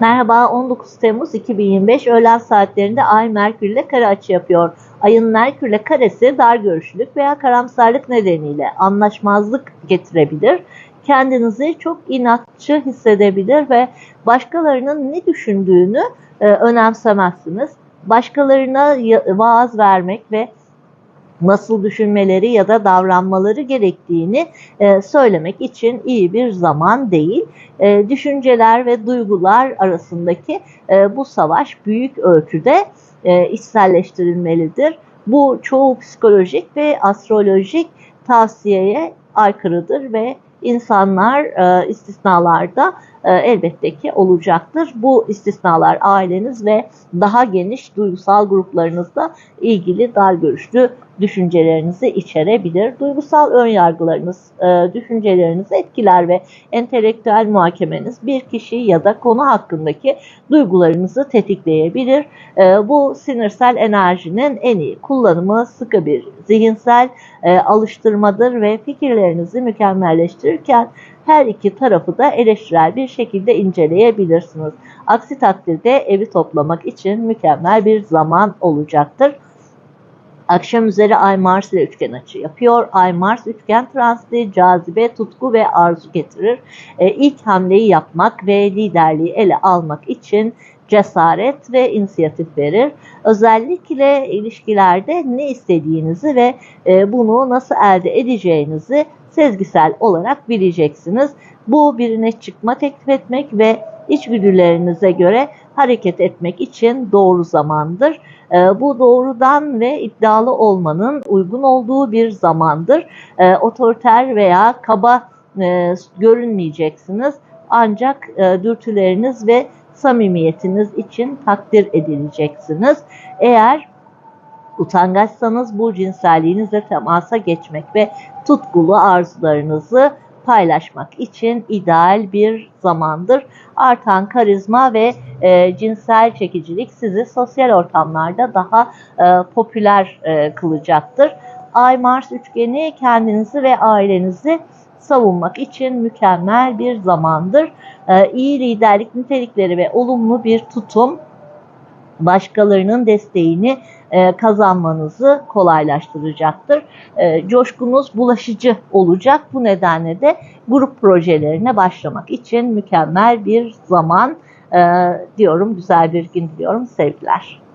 Merhaba 19 Temmuz 2025 öğlen saatlerinde Ay Merkür ile kare açı yapıyor. Ayın Merkür ile karesi dar görüşlülük veya karamsarlık nedeniyle anlaşmazlık getirebilir. Kendinizi çok inatçı hissedebilir ve başkalarının ne düşündüğünü e, önemsemezsiniz. Başkalarına vaaz vermek ve nasıl düşünmeleri ya da davranmaları gerektiğini e, söylemek için iyi bir zaman değil. E, düşünceler ve duygular arasındaki e, bu savaş büyük ölçüde e, içselleştirilmelidir. Bu çoğu psikolojik ve astrolojik tavsiyeye aykırıdır ve insanlar e, istisnalarda e, elbette ki olacaktır. Bu istisnalar aileniz ve daha geniş duygusal gruplarınızla ilgili dar görüşlü düşüncelerinizi içerebilir. Duygusal önyargılarınız, e, düşüncelerinizi etkiler ve entelektüel muhakemeniz bir kişi ya da konu hakkındaki duygularınızı tetikleyebilir. E, bu sinirsel enerjinin en iyi kullanımı sıkı bir zihinsel e, alıştırmadır ve fikirlerinizi mükemmelleştirirken her iki tarafı da eleştirel bir şekilde inceleyebilirsiniz. Aksi takdirde evi toplamak için mükemmel bir zaman olacaktır. Akşam üzeri Ay Mars ile üçgen açı yapıyor. Ay Mars üçgen transiti cazibe, tutku ve arzu getirir. E, ilk hamleyi yapmak ve liderliği ele almak için cesaret ve inisiyatif verir. Özellikle ilişkilerde ne istediğinizi ve e, bunu nasıl elde edeceğinizi sezgisel olarak bileceksiniz. Bu birine çıkma teklif etmek ve içgüdülerinize göre hareket etmek için doğru zamandır. E, bu doğrudan ve iddialı olmanın uygun olduğu bir zamandır. E, otoriter veya kaba e, görünmeyeceksiniz. Ancak e, dürtüleriniz ve samimiyetiniz için takdir edileceksiniz. Eğer utangaçsanız bu cinselliğinizle temasa geçmek ve tutkulu arzularınızı paylaşmak için ideal bir zamandır. Artan karizma ve e, cinsel çekicilik sizi sosyal ortamlarda daha e, popüler e, kılacaktır. Ay-Mars üçgeni kendinizi ve ailenizi savunmak için mükemmel bir zamandır. E, iyi liderlik nitelikleri ve olumlu bir tutum başkalarının desteğini e, kazanmanızı kolaylaştıracaktır. E, coşkunuz bulaşıcı olacak. Bu nedenle de grup projelerine başlamak için mükemmel bir zaman e, diyorum. Güzel bir gün diliyorum. Sevgiler.